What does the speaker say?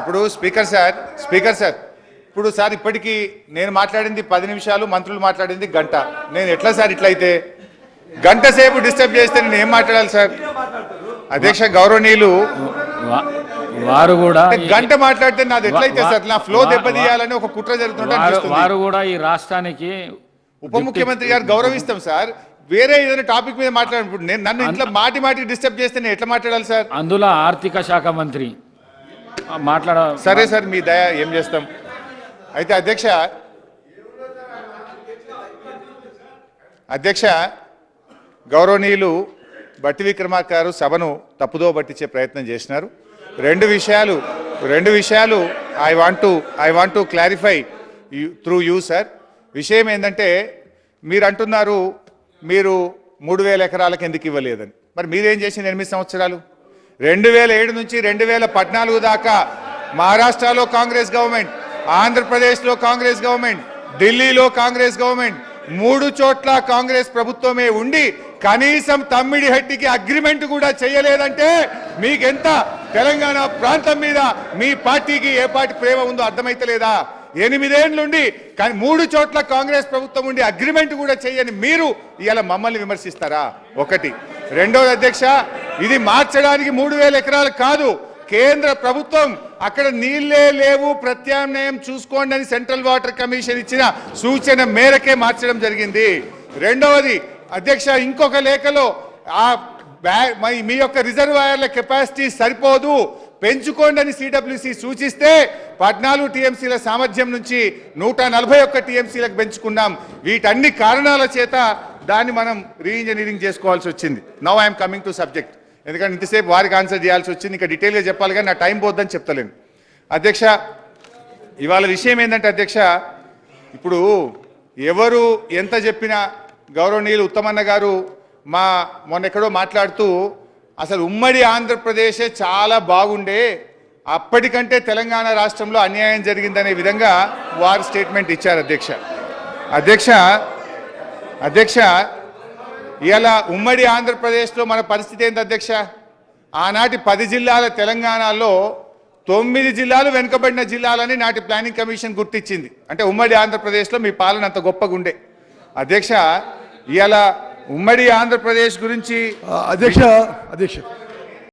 ఇప్పుడు speaker sir speaker sir ఇప్పుడు sir ఇప్పటికీ నేను మాట్లాడింది పది నిమిషాలు మంత్రులు మాట్లాడింది గంట. నేను ఎట్లా సార్ ఇట్లయితే? గంట సేపు డిస్టర్బ్ చేస్తే నేను ఏం మాట్లాడాలి సార్? అధ్యక్ష గౌరవనీయులు వారు కూడా గంట మాట్లాడితే నాది ఎట్లయితే సార్? నా ఫ్లో దెబ్బతీయాలని ఒక కుట్ర జరుగుతుంటే వారు కూడా ఈ రాష్ట్రానికి ఉప ముఖ్యమంత్రి గారు గౌరవిస్తాం సార్. వేరే ఏదైనా టాపిక్ మీద మాట్లాడినప్పుడు నేను నన్ను ఇంట్లో మాటి మాటికి డిస్టర్బ్ చేస్తే నేను ఎట్లా మాట్లాడాలి సార్? అందులో ఆర్థిక శాఖ మంత్రి మాట్లాడ సరే సార్ మీ దయ ఏం చేస్తాం? అయితే అధ్యక్ష అధ్యక్ష గౌరవనీయులు బట్టి విక్రమార్క గారు సభను తప్పుదో పట్టించే ప్రయత్నం చేసినారు. రెండు విషయాలు రెండు విషయాలు I want to I want to clarify through you sir విషయం ఏంటంటే మీరు అంటున్నారు మీరు మూడు వేల ఎకరాలకు ఎందుకు ఇవ్వలేదని. మరి మీరేం చేసిన ఎనిమిది సంవత్సరాలు? రెండు వేల ఏడు నుంచి రెండు వేల పద్నాలుగు దాకా మహారాష్ట్రలో కాంగ్రెస్ గవర్నమెంట్ ఆంధ్రప్రదేశ్లో కాంగ్రెస్ గవర్నమెంట్ ఢిల్లీలో కాంగ్రెస్ గవర్నమెంట్ మూడు చోట్ల కాంగ్రెస్ ప్రభుత్వమే ఉండి కనీసం తమ్మిడి హట్టికి అగ్రిమెంట్ కూడా చేయలేదంటే మీకెంత? తెలంగాణ ప్రాంతం మీద మీ పార్టీకి ఏ పార్టీ ప్రేమ ఉందో అర్థమైతలేదా ఎనిమిదేండ్లుండి కానీ మూడు చోట్ల కాంగ్రెస్ ప్రభుత్వం ఉండి అగ్రిమెంట్ కూడా చేయని మీరు ఇలా మమ్మల్ని విమర్శిస్తారా? ఒకటి. రెండోది అధ్యక్ష ఇది మార్చడానికి మూడు వేల ఎకరాలు కాదు. కేంద్ర ప్రభుత్వం అక్కడ నీళ్ళే లేవు ప్రత్యామ్నాయం చూసుకోండి అని సెంట్రల్ వాటర్ కమిషన్ ఇచ్చిన సూచన మేరకే మార్చడం జరిగింది. రెండవది అధ్యక్ష ఇంకొక లేఖలో ఆ బ్యా- మీ- మీ యొక్క రిజర్వాయర్ల కెపాసిటీ సరిపోదు. పెంచుకోండి అని సిడబ్ల్యూసి సూచిస్తే పద్నాలుగు టీఎంసీల సామర్థ్యం నుంచి నూట నలభై ఒక్క టీఎంసీలకు పెంచుకున్నాం. వీటన్ని కారణాల చేత దాన్ని మనం రీఇంజనీరింగ్ చేసుకోవాల్సి వచ్చింది. Now I'm coming to subject ఎందుకంటే ఇంతసేపు వారికి ఆన్సర్ చేయాల్సి వచ్చింది. ఇంకా డీటెయిల్గా చెప్పాలి కానీ నా టైం పోద్దని చెప్తలేను. అధ్యక్ష ఇవాళ విషయం ఏంటంటే అధ్యక్ష ఇప్పుడు ఎవరు ఎంత చెప్పినా గౌరవనీయులు ఉత్తమన్న గారు మా మొన్న ఎక్కడో మాట్లాడుతూ అసలు ఉమ్మడి ఆంధ్రప్రదేశే చాలా బాగుండే అప్పటికంటే తెలంగాణ రాష్ట్రంలో అన్యాయం జరిగిందనే విధంగా వారు స్టేట్మెంట్ ఇచ్చారు అధ్యక్ష. అధ్యక్ష అధ్యక్ష ఇలా ఉమ్మడి ఆంధ్రప్రదేశ్లో మన పరిస్థితి ఏంటి అధ్యక్ష? ఆనాటి పది జిల్లాల తెలంగాణలో తొమ్మిది జిల్లాలు వెనుకబడిన జిల్లాలని నాటి ప్లానింగ్ కమిషన్ గుర్తించింది అంటే ఉమ్మడి ఆంధ్రప్రదేశ్లో మీ పాలన అంత గొప్పగా ఉండే. అధ్యక్ష ఇలా ఉమ్మడి ఆంధ్రప్రదేశ్ గురించి అధ్యక్ష అధ్యక్ష